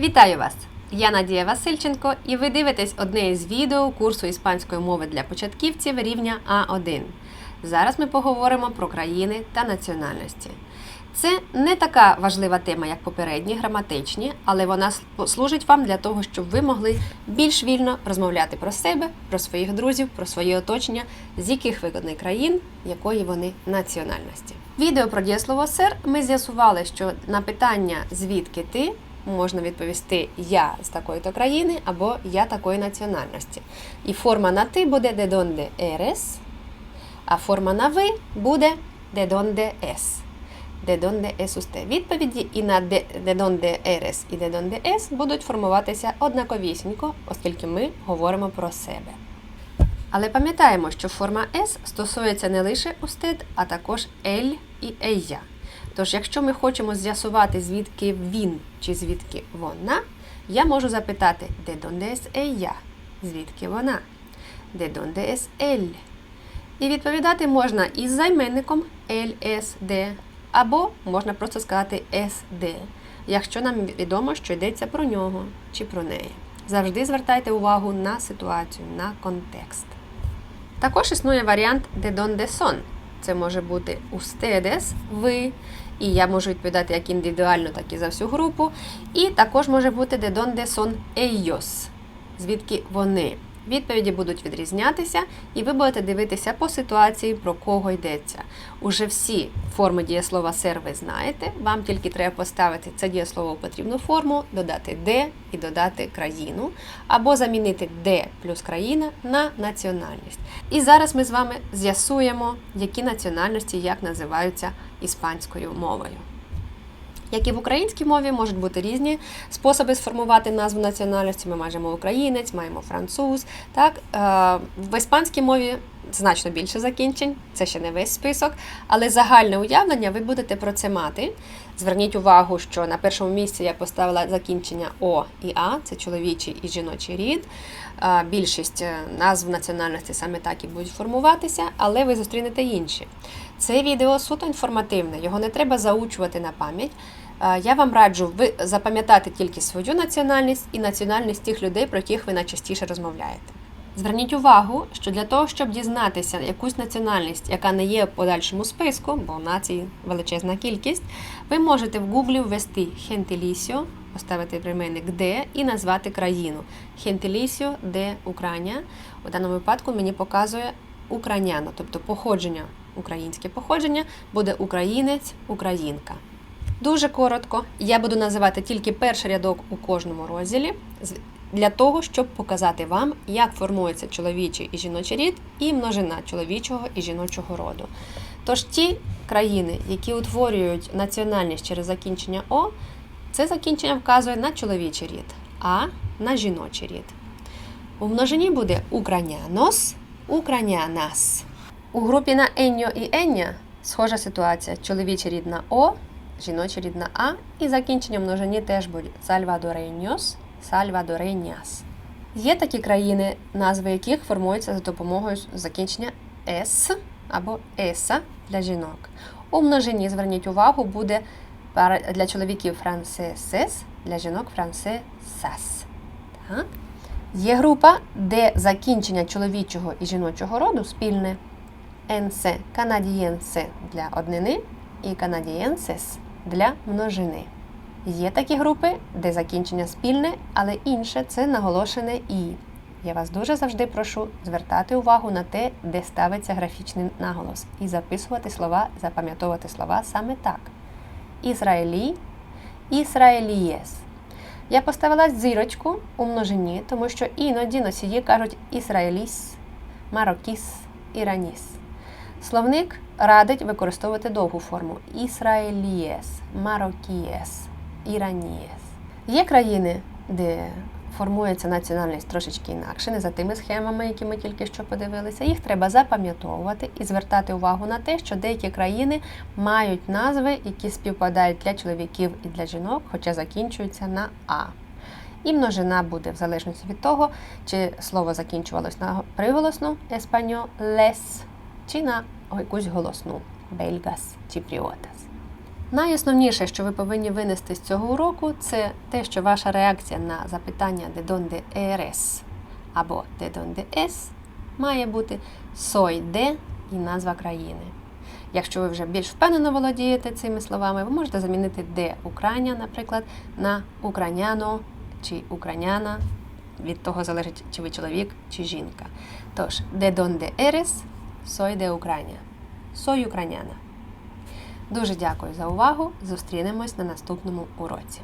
Вітаю вас! Я Надія Васильченко, і ви дивитесь одне із відео курсу іспанської мови для початківців рівня А1. Зараз ми поговоримо про країни та національності. Це не така важлива тема, як попередні, граматичні, але вона служить вам для того, щоб ви могли більш вільно розмовляти про себе, про своїх друзів, про своє оточення, з яких вигодних країн, якої вони національності. Відео про дієслово сер ми з'ясували, що на питання звідки ти можна відповісти Я з такої-то країни або Я такої національності. І форма на ти буде de donde eres, а форма на ви буде de donde es. De donde es usted. Відповіді і на de donde eres і de donde es будуть формуватися однаковісінько, оскільки ми говоримо про себе. Але пам'ятаємо, що форма S стосується не лише usted, а також ель і ella. Тож, якщо ми хочемо з'ясувати, звідки він чи звідки вона, я можу запитати de donde es ella? Звідки вона? De donde es él? І відповідати можна із займенником LSD, або можна просто сказати SD, якщо нам відомо, що йдеться про нього чи про неї. Завжди звертайте увагу на ситуацію, на контекст. Також існує варіант de donde son. Це може бути ustedes, ви, і я можу відповідати як індивідуально, так і за всю групу. І також може бути donde son ellos, звідки вони. Відповіді будуть відрізнятися, і ви будете дивитися по ситуації, про кого йдеться. Уже всі форми дієслова сер ви знаєте. Вам тільки треба поставити це дієслово в потрібну форму, додати де і додати країну, або замінити де плюс країна на національність. І зараз ми з вами з'ясуємо, які національності як називаються іспанською мовою. Як і в українській мові можуть бути різні способи сформувати назву національності. Ми маємо українець, маємо француз. Так? Е, В іспанській мові значно більше закінчень, це ще не весь список, але загальне уявлення ви будете про це мати. Зверніть увагу, що на першому місці я поставила закінчення О і А, це чоловічий і жіночий рід. Більшість е, назв національності саме так і будуть формуватися, але ви зустрінете інші. Це відео суто інформативне, його не треба заучувати на пам'ять. Я вам раджу запам'ятати тільки свою національність і національність тих людей, про яких ви найчастіше розмовляєте. Зверніть увагу, що для того, щоб дізнатися якусь національність, яка не є в подальшому списку, бо націй величезна кількість, ви можете в Гуглі ввести gentilicio, поставити прийменник де і назвати країну. Gentilicio de Україна. У даному випадку мені показує україняно, тобто походження, українське походження буде українець, українка. Дуже коротко, я буду називати тільки перший рядок у кожному розділі для того, щоб показати вам, як формується чоловічий і жіночий рід і множина чоловічого і жіночого роду. Тож ті країни, які утворюють національність через закінчення О, це закінчення вказує на чоловічий рід, а на жіночий рід. У множині буде українянос, українянас. У групі на еньо і ення схожа ситуація. Чоловічий рід на О, жіночий рід на А, і закінчення множині теж буде сальвадореньос, сальвадореньяс. Є такі країни, назви яких формуються за допомогою закінчення С або Еса для жінок. У множині, зверніть увагу, буде для чоловіків франсесес, для жінок франсесас. Є група, де закінчення чоловічого і жіночого роду спільне. Енсе канадієнсе для однини і канадієнсес для множини. Є такі групи, де закінчення спільне, але інше це наголошене і. Я вас дуже завжди прошу звертати увагу на те, де ставиться графічний наголос, і записувати слова, запам'ятовувати слова саме так. Ізраїлі, Ісраїлієс. Я поставила зірочку у множині, тому що іноді носії кажуть ісраїліс, марокіс, іраніс. Словник радить використовувати довгу форму ісраїлієс, марокієс, іранієс. Є країни, де формується національність трошечки інакше, не за тими схемами, які ми тільки що подивилися. Їх треба запам'ятовувати і звертати увагу на те, що деякі країни мають назви, які співпадають для чоловіків і для жінок, хоча закінчуються на А. І множина буде в залежності від того, чи слово закінчувалось на приголосну еспаньолес, чи на якусь голосну бельгас чи пріотас. Найосновніше, що ви повинні винести з цього уроку, це те, що ваша реакція на запитання «De donde eres» або «De donde es» має бути «Soy de» і назва країни. Якщо ви вже більш впевнено володієте цими словами, ви можете замінити «de Україна», наприклад, на «Украняно» чи «Украняна». Від того залежить, чи ви чоловік, чи жінка. Тож, «De donde eres» – «Soy de Україна». «Soy Україняна». Дуже дякую за увагу. Зустрінемось на наступному уроці.